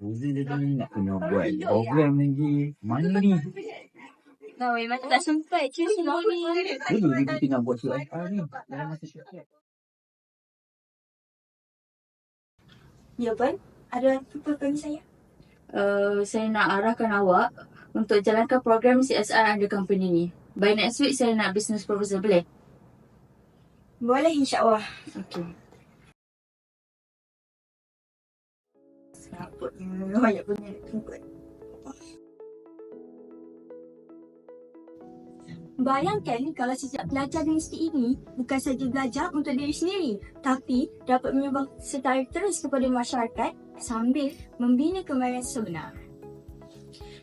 Uzi lagi nak kena buat program lagi. Mana ni? Kau memang tak sempat je semua ni. Dulu kita tengah buat CSR ni. Dalam masa syarikat. Ya, Puan. Ada apa bagi saya? Uh, saya nak arahkan awak untuk jalankan program CSR under company ni. By next week, saya nak business proposal boleh? Boleh insyaAllah. Okay. Bayangkan kalau sejak pelajar di universiti ini bukan saja belajar untuk diri sendiri tapi dapat menyumbang secara terus kepada masyarakat sambil membina kemahiran sebenar.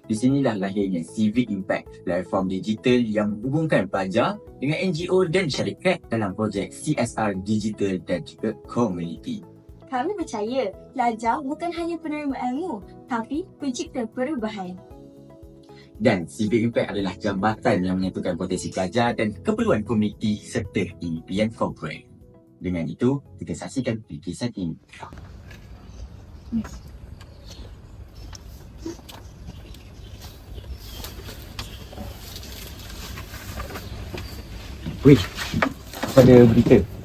Di sinilah lahirnya Civic Impact, platform digital yang menghubungkan pelajar dengan NGO dan syarikat dalam projek CSR digital dan juga community. Kami percaya pelajar bukan hanya penerima ilmu tapi pencipta perubahan. Dan Civic Impact adalah jambatan yang menyatukan potensi pelajar dan keperluan komuniti serta impian corporate. Dengan itu, kita saksikan lukisan ini. Wih, apa ada berita?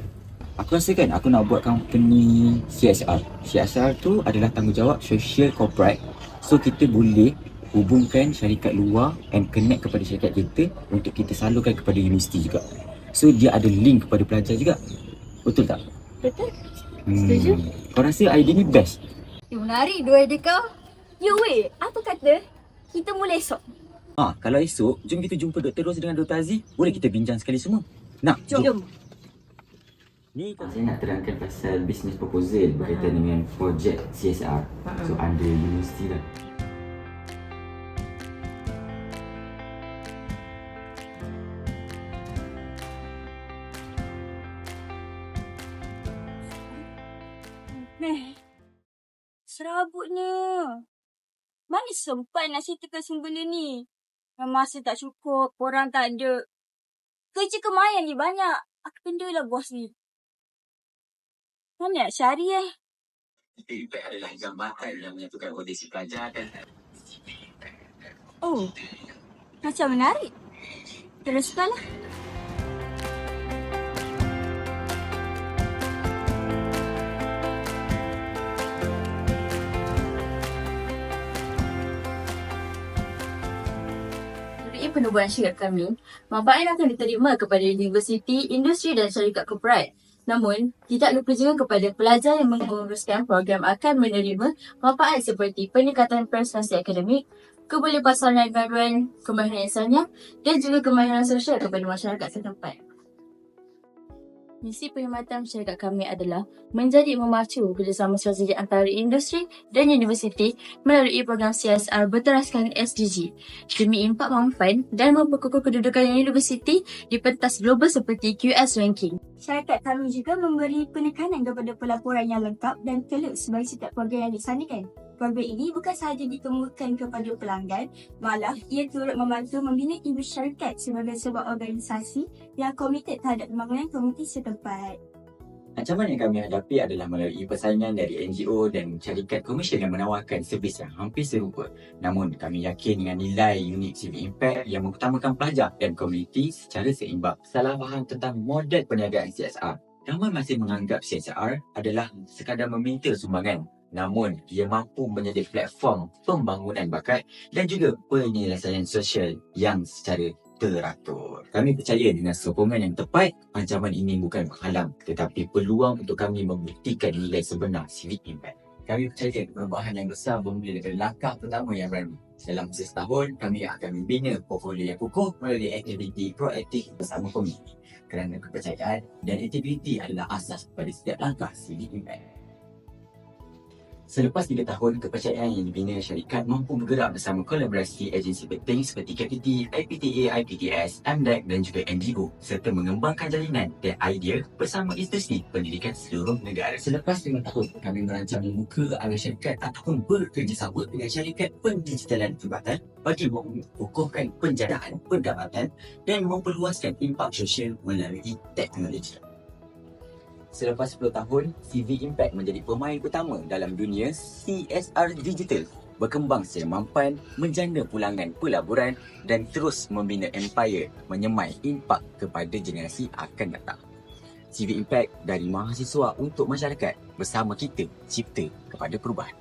Aku rasa kan aku nak buat company CSR. CSR tu adalah tanggungjawab social corporate. So kita boleh hubungkan syarikat luar and connect kepada syarikat kita untuk kita salurkan kepada universiti juga. So dia ada link kepada pelajar juga. Betul tak? Betul? Hmm. Kau rasa idea ni best? Eh, menarik dua idea kau. Ya weh, apa kata kita mula esok? Ah, kalau esok, jom kita jumpa Dr. Ros dengan Dr. Aziz. Boleh kita bincang sekali semua? Nak? Jom. Ni saya nak terangkan pasal business proposal berkaitan dengan projek CSR. So under universiti lah. Meh. Serabutnya. Mana sempat nak ceritakan semua benda ni? Masa tak cukup, orang tak ada. Kerja kemayan ni banyak. Aku benda lah bos ni. Mana nak cari eh? Impact adalah jambatan yang menyatukan potensi pelajar dan Oh, macam menarik. Teruskanlah. Penubuhan syarikat kami, manfaat akan diterima kepada universiti, industri dan syarikat korporat. Namun, tidak lupa juga kepada pelajar yang menguruskan program akan menerima manfaat seperti peningkatan prestasi akademik, kebolehpasaran baruan, kemahiran insaniah dan juga kemahiran sosial kepada masyarakat setempat. Misi perkhidmatan syarikat kami adalah menjadi memacu kerjasama strategi antara industri dan universiti melalui program CSR berteraskan SDG demi impak manfaat dan memperkukuh kedudukan universiti di pentas global seperti QS Ranking. Syarikat kami juga memberi penekanan kepada pelaporan yang lengkap dan teluk sebagai setiap program yang dilaksanakan. Program ini bukan sahaja ditemukan kepada pelanggan, malah ia turut membantu membina ibu syarikat sebagai sebuah organisasi yang komited terhadap pembangunan komuniti setempat. Ancaman yang kami hadapi adalah melalui persaingan dari NGO dan syarikat komersial yang menawarkan servis yang hampir serupa. Namun kami yakin dengan nilai unik Civic Impact yang mengutamakan pelajar dan komuniti secara seimbang. Salah faham tentang model perniagaan CSR. Ramai masih menganggap CSR adalah sekadar meminta sumbangan. Namun, ia mampu menjadi platform pembangunan bakat dan juga penyelesaian sosial yang secara teratur. Kami percaya dengan sokongan yang tepat, ancaman ini bukan menghalang tetapi peluang untuk kami membuktikan nilai sebenar Civic Impact. Kami percaya perubahan yang besar bermula dari langkah pertama yang berani. Dalam masa setahun, kami akan membina portfolio yang kukuh melalui aktiviti proaktif bersama komuniti. Kerana kepercayaan dan aktiviti adalah asas pada setiap langkah Civic Impact. Selepas 3 tahun, kepercayaan yang dibina syarikat mampu bergerak bersama kolaborasi agensi penting seperti KPT, IPTA, IPTS, MDEC dan juga NGO serta mengembangkan jalinan dan idea bersama institusi pendidikan seluruh negara. Selepas 5 tahun, kami merancang membuka arah syarikat ataupun bekerjasama dengan syarikat pendigitalan tempatan bagi mengukuhkan penjadaan pendapatan dan memperluaskan impak sosial melalui teknologi. Selepas 10 tahun, CV Impact menjadi pemain utama dalam dunia CSR digital berkembang secara mampan, menjana pulangan pelaburan dan terus membina empire menyemai impak kepada generasi akan datang. CV Impact dari mahasiswa untuk masyarakat bersama kita cipta kepada perubahan.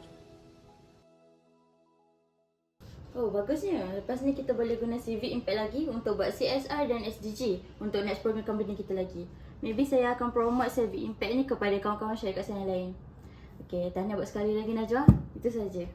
Oh, bagusnya. Lepas ni kita boleh guna CV Impact lagi untuk buat CSR dan SDG untuk next program company kita lagi. Maybe saya akan promote CV Impact ni kepada kawan-kawan syarikat saya yang lain. Okay, tahniah buat sekali lagi Najwa. Itu saja.